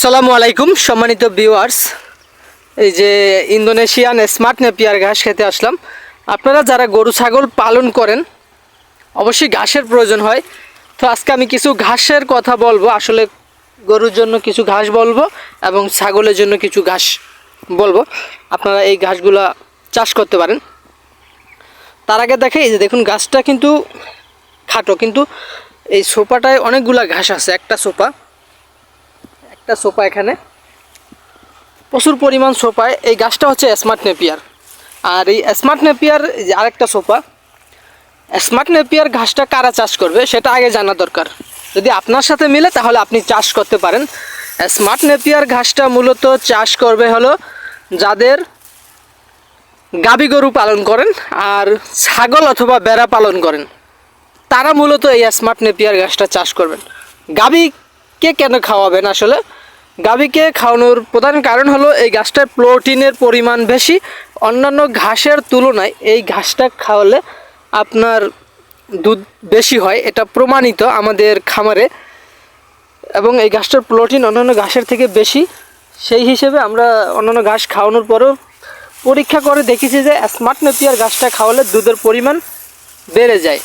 আসসালামু আলাইকুম, সম্মানিত ভিউয়ার্স এই যে ইন্দোনেশিয়ান স্মার্ট নেপিয়ার ঘাস খেতে আসলাম। আপনারা যারা গরু, ছাগল পালন করেন, অবশ্যই ঘাসের প্রয়োজন হয়। তো আজকে আমি কিছু ঘাসের কথা বলব। আসলে গরুর জন্য কিছু ঘাস বলব এবং ছাগলের জন্য কিছু ঘাস বলব। আপনারা এই ঘাসগুলা চাষ করতে পারেন। তার আগে দেখে, এই যে দেখুন, গাছটা কিন্তু খাটো। কিন্তু এই সোফাটায় অনেকগুলা ঘাস আছে, একটা সোফা। একটা সোফা এখানে। প্রচুর পরিমাণ সোফায়। এই গাছটা হচ্ছে স্মার্ট নেপিয়ার আর এই স্মার্ট নেপিয়ার আরেকটা সোফা স্মার্ট নেপিয়ার ঘাসটা কারা চাষ করবে সেটা আগে জানা দরকার। যদি আপনার সাথে মিলে তাহলে আপনি চাষ করতে পারেন। স্মার্ট নেপিয়ার ঘাসটা মূলত চাষ করবে হলো যাদের গাবি গরু পালন করেন আর ছাগল অথবা বেড়া পালন করেন। তারা মূলত এই স্মার্ট নেপিয়ার ঘাসটা চাষ করবেন। গাবি কে কেন খাওয়াবেন আসলে? গাবিকে খাওয়ানোর প্রধান কারণ হলো এই ঘাসটার প্রোটিনের পরিমাণ বেশি। অন্যান্য ঘাসের তুলনায় এই ঘাসটা খাওয়ালে আপনার দুধ বেশি হয়, এটা প্রমাণিত আমাদের খামারে। এবং এই ঘাসটার প্রোটিন অন্যান্য ঘাসের থেকে বেশি। সেই হিসেবে আমরা অন্যান্য ঘাস খাওয়ানোর পরেও পরীক্ষা করে দেখেছি যে স্মার্ট নেপিয়ার ঘাসটা খাওয়ালে দুধের পরিমাণ বেড়ে যায়।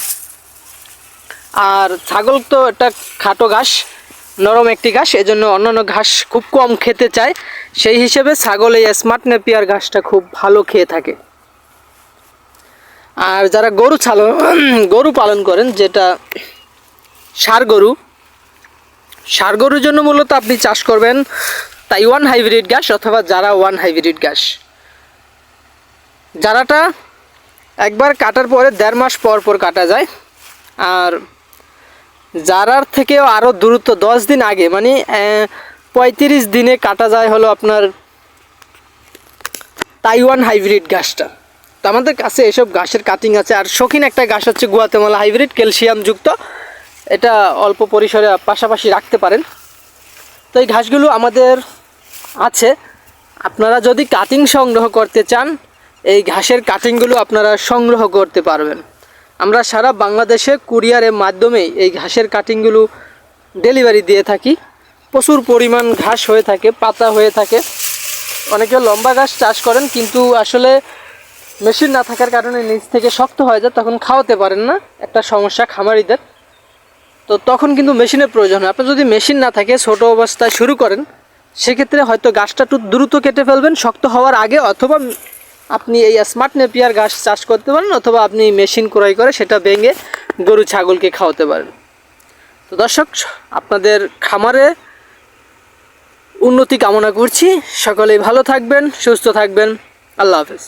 আর ছাগল তো একটা খাটো ঘাস। নরম একটি ঘাস, এজন্য অন্যান্য ঘাস খুব কম খেতে চায়। সেই হিসেবে ছাগল এই স্মার্ট নেপিয়ার ঘাসটা খুব ভালো খেয়ে থাকে। আর যারা গরু ছালো গরু পালন করেন, যেটা সার গরু, সার গরুর জন্য মূলত আপনি চাষ করবেন তাইওয়ান হাইব্রিড ঘাস অথবা যারা ওয়ান হাইব্রিড ঘাস। যারাটা একবার কাটার পরে দেড় মাস পর পর কাটা যায়, আর জারার থেকেও আরও দূরত্ব দশ দিন আগে মানে পঁয়ত্রিশ দিনে কাটা যায় হলো আপনার তাইওয়ান হাইব্রিড ঘাসটা তো আমাদের কাছে এসব ঘাসের কাটিং আছে, আর শৌখিন একটা ঘাস হচ্ছে গুয়াতেমালা হাইব্রিড, ক্যালসিয়াম যুক্ত। এটা অল্প পরিসরে পাশাপাশি রাখতে পারেন। তো এই ঘাসগুলো আমাদের আছে। আপনারা যদি কাটিং সংগ্রহ করতে চান, এই ঘাসের কাটিংগুলো আপনারা সংগ্রহ করতে পারবেন। আমরা সারা বাংলাদেশে কুরিয়ারের মাধ্যমে এই ঘাসের কাটিংগুলো ডেলিভারি দিয়ে থাকি। প্রচুর পরিমাণ ঘাস হয়ে থাকে, পাতা হয়ে থাকে। অনেকে লম্বা ঘাস চাষ করেন, কিন্তু আসলে মেশিন না থাকার কারণে নিচ থেকে শক্ত হয়ে যায়, তখন খাওয়াতে পারেন না। একটা সমস্যা খামারিদের। তো তখন কিন্তু মেশিনের প্রয়োজন হয়। আপনার যদি মেশিন না থাকে, ছোট অবস্থায় শুরু করেন, সেক্ষেত্রে হয়তো গাছটা একটু দ্রুত কেটে ফেলবেন, শক্ত হওয়ার আগে, অথবা আপনি এই স্মার্ট নেপিয়ার গাছ চাষ করতে পারেন অথবা আপনি মেশিন ক্রয় করে সেটা ভেঙে গরু, ছাগলকে খাওয়াতে পারেন। তো দর্শক, আপনাদের খামারে উন্নতি কামনা করছি। সকলেই ভালো থাকবেন, সুস্থ থাকবেন। আল্লাহ হাফেজ।